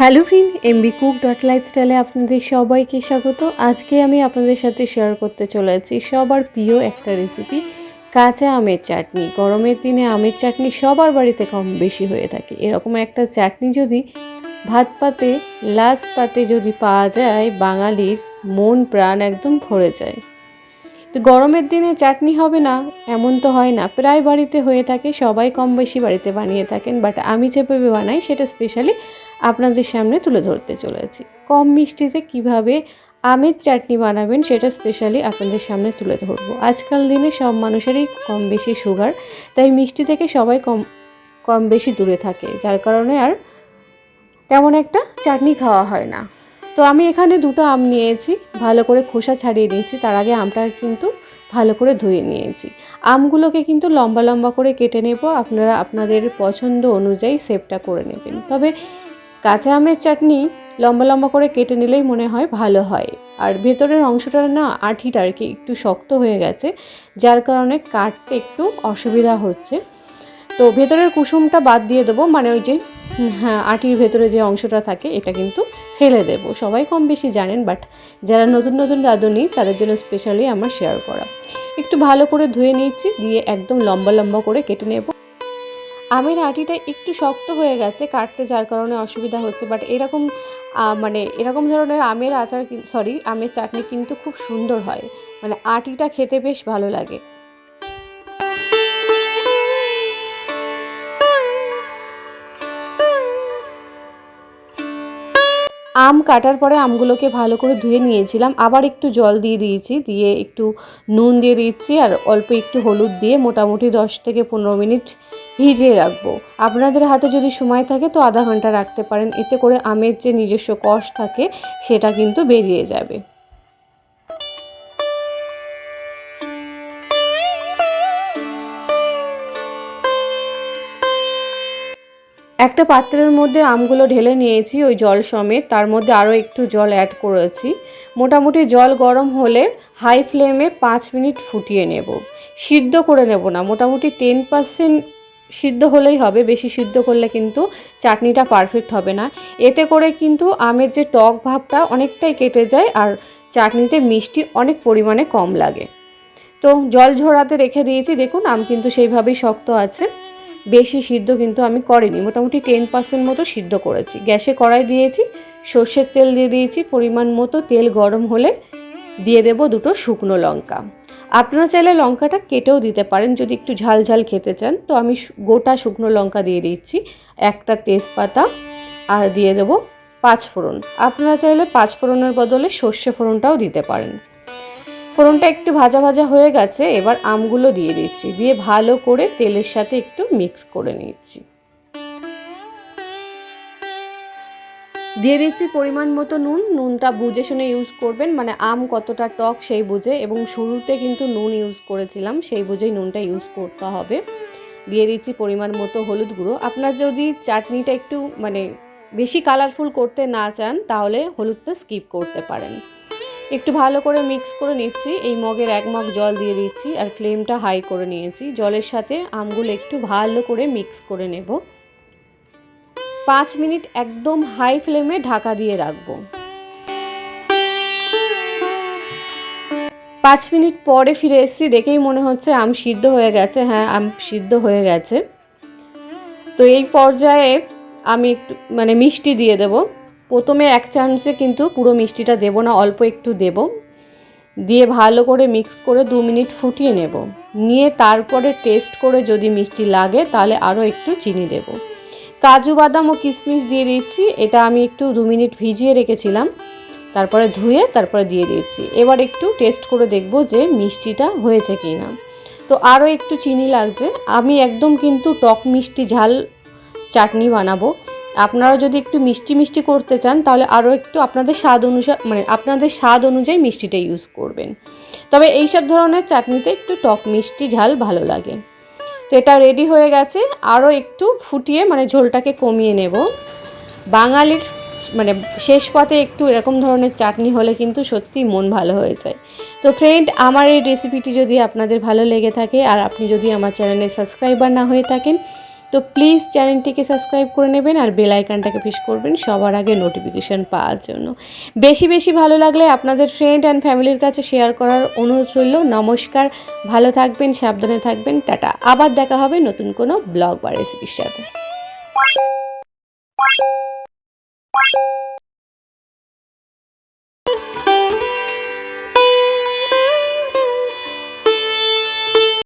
Hello friend MB cook dot লাইফস্টাইলে আপনাদের সবাইকে স্বাগত। আজকে আমি আপনাদের সাথে শেয়ার করতে চলেছি সবার প্রিয় একটা রেসিপি কাঁচা আমের চাটনি। গরমের দিনে আমের চাটনি সবার বাড়িতে কম বেশি হয়ে থাকে। এরকম একটা চাটনি যদি ভাত পাতে, লাজ পাতে যদি পাওয়া যায়, বাঙালির মন প্রাণ একদম ভরে যায়। তো গরমের দিনে চাটনি হবে না, এমন তো হয় না। প্রায় বাড়িতে হয়ে থাকে, সবাই কম বেশি বাড়িতে বানিয়ে থাকেন বাট আমি যেভাবে বানাই সেটা স্পেশালি আপনাদের সামনে তুলে ধরতে চলেছি। কম মিষ্টিতে কীভাবে আমের চাটনি বানাবেন সেটা স্পেশালি আপনাদের সামনে তুলে ধরবো। আজকাল দিনে সব মানুষেরই কম বেশি সুগার তাই মিষ্টি থেকে সবাই কম কম বেশি দূরে থাকে, যার কারণে আর তেমন একটা চাটনি খাওয়া হয় না। তো আমি এখানে দুটো আম নিয়েছি, ভালো করে খোসা ছাড়িয়ে নিয়েছি, তার আগে আমটা কিন্তু ভালো করে ধুয়ে নিয়েছি। আমগুলোকে কিন্তু লম্বা লম্বা করে কেটে নেব, আপনারা আপনাদের পছন্দ অনুযায়ী সেপটা করে নেবেন। তবে কাঁচা আমের চাটনি লম্বা লম্বা করে কেটে নিলেই মনে হয় ভালো হয়। আর ভেতরের অংশটা না আঠিটা আর কি একটু শক্ত হয়ে গেছে, যার কারণে কাটতে একটু অসুবিধা হচ্ছে। তো ভেতরের কুসুমটা বাদ দিয়ে দেবো মানে ওই যে হ্যাঁ আটির ভেতরে যে অংশটা থাকে, এটা কিন্তু ফেলে দেব। সবাই কম বেশি জানেন বাট যারা নতুন নতুন রাঁধুনি, তাদের জন্য স্পেশালি আমার শেয়ার করা। একটু ভালো করে ধুয়ে নিচ্ছি দিয়ে একদম লম্বা লম্বা করে কেটে নেব। আমের আটিটা একটু শক্ত হয়ে গেছে, কাটতে যার কারণে অসুবিধা হচ্ছে বাট এরকম মানে এরকম ধরনের আমের আচার সরি আমের চাটনি কিন্তু খুব সুন্দর হয়। মানে আটিটা খেতে বেশ ভালো লাগে। আম কাটার পরে আমগুলোকে ভালো করে ধুয়ে নিয়েছিলাম। আবার একটু জল দিয়ে দিয়েছি, দিয়ে একটু নুন দিয়ে দিয়েছি আর অল্প একটু হলুদ দিয়ে মোটামুটি দশ থেকে পনেরো মিনিট ভিজিয়ে রাখব। আপনাদের হাতে যদি সময় থাকে তো আধা ঘণ্টা রাখতে পারেন, এতে করে আমের যে নিজস্ব কষ থাকে সেটা কিন্তু বেরিয়ে যাবে। একটা পাত্রের মধ্যে আমগুলো ঢেলে নিয়েছি, ওই জল সমেত। তার মধ্যে আরও একটু জল অ্যাড করেছি। মোটামুটি জল গরম হলে হাই ফ্লেমে পাঁচ মিনিট ফুটিয়ে নেব। সিদ্ধ করে নেব না, মোটামুটি টেন পার্সেন্ট সিদ্ধ হলেই হবে। বেশি সিদ্ধ করলে কিন্তু চাটনিটা পারফেক্ট হবে না। এতে করে কিন্তু আমের যে টক ভাবটা অনেকটাই কেটে যায় আর চাটনিতে মিষ্টি অনেক পরিমাণে কম লাগে। তো জল ঝরাতে রেখে দিয়েছি। দেখুন, আম কিন্তু সেইভাবেই শক্ত আছে। বেশি সিদ্ধ কিন্তু আমি করিনি। মোটামুটি টেন পার্সেন্ট মতো সিদ্ধ করেছি। গ্যাসে কড়াই দিয়েছি, সর্ষের তেল দিয়ে দিয়েছি, পরিমাণ মতো তেল গরম হলে দিয়ে দেব দুটো শুকনো লঙ্কা। আপনারা চাইলে লঙ্কাটা কেটেও দিতে পারেন, যদি একটু ঝাল ঝাল খেতে চান। তো আমি গোটা শুকনো লঙ্কা দিয়ে দিচ্ছি, একটা তেজপাতা, আর দিয়ে দেবো পাঁচ ফোড়ন। আপনারা চাইলে পাঁচ ফোড়নের বদলে সর্ষে ফোড়নটাও দিতে পারেন। ফোড়নটা একটু ভাজা ভাজা হয়ে গেছে, এবার আমগুলো দিয়ে দিচ্ছি। দিয়ে ভালো করে তেলের সাথে একটু মিক্স করে নিচ্ছি। দিয়ে দিচ্ছি পরিমাণ মতো নুন। নুনটা বুঝে শুনে ইউজ করবেন। মানে আম কতটা টক সেই বুঝে। এবং শুরুতে কিন্তু নুন ইউজ করেছিলাম, সেই বুঝেই নুনটা ইউজ করতে হবে। দিয়ে দিচ্ছি পরিমাণ মতো হলুদ গুঁড়ো। আপনার যদি চাটনিটা একটু মানে বেশি কালারফুল করতে না চান, তাহলে হলুদটা স্কিপ করতে পারেন। একটু ভালো করে মিক্স করে নিচ্ছি। এই মগের এক মগ জল দিয়ে দিচ্ছি আর ফ্লেমটা হাই করে নিয়েছি। জলের সাথে আমগুলো একটু ভালো করে মিক্স করে নেব। পাঁচ মিনিট একদম হাই ফ্লেমে ঢাকা দিয়ে রাখব। পাঁচ মিনিট পরে ফিরে এসেছি, দেখেই মনে হচ্ছে আম সিদ্ধ হয়ে গেছে। হ্যাঁ আম সিদ্ধ হয়ে গেছে। তো এই পর্যায়ে আমি একটু মানে মিষ্টি দিয়ে দেবো। প্রথমে এক চামচে কিন্তু পুরো মিষ্টিটা দেব না, অল্প একটু দেব। দিয়ে ভালো করে মিক্স করে দু মিনিট ফুটিয়ে নেব। নিয়ে তারপরে টেস্ট করে যদি মিষ্টি লাগে, তাহলে আরও একটু চিনি দেব। কাজু বাদাম ও কিশমিশ দিয়ে দিচ্ছি, এটা আমি একটু দু মিনিট ভিজিয়ে রেখেছিলাম। তারপরে ধুয়ে তারপরে দিয়ে দিচ্ছি। এবার একটু টেস্ট করে দেখব যে মিষ্টিটা হয়েছে কি না তো আরও একটু চিনি লাগছে। আমি একদম কিন্তু টক মিষ্টি ঝাল চাটনি বানাবো। আপনারা যদি একটু মিষ্টি মিষ্টি করতে চান, তাহলে আরও একটু আপনাদের স্বাদ অনুসার মানে আপনাদের স্বাদ অনুযায়ী মিষ্টিটা ইউজ করবেন। তবে এইসব ধরনের চাটনিতে একটু টক মিষ্টি ঝাল ভালো লাগে। তো এটা রেডি হয়ে গেছে। আরও একটু ফুটিয়ে মানে ঝোলটাকে কমিয়ে নেব। বাঙালির মানে শেষ পথে একটু এরকম ধরনের চাটনি হলে কিন্তু সত্যি মন ভালো হয়ে যায়। তো ফ্রেন্ড আমার এই রেসিপিটি যদি আপনাদের ভালো লেগে থাকে, আর আপনি যদি আমার চ্যানেলে সাবস্ক্রাইবার না হয়ে থাকেন তো প্লিজ চ্যানেলটিকে সাবস্ক্রাইব করে নেবেন আর বেল আইকনটাকে প্রেস করবেন, সবার আগে নোটিফিকেশন পাওয়ার জন্য। বেশি বেশি ভালো লাগলে আপনাদের ফ্রেন্ড অ্যান্ড ফ্যামিলির কাছে শেয়ার করার অনুরোধ রইল। নমস্কার, ভালো থাকবেন, সাবধানে থাকবেন, টাটা। আবার দেখা হবে নতুন কোনো ব্লগ বা রেসিপির সাথে।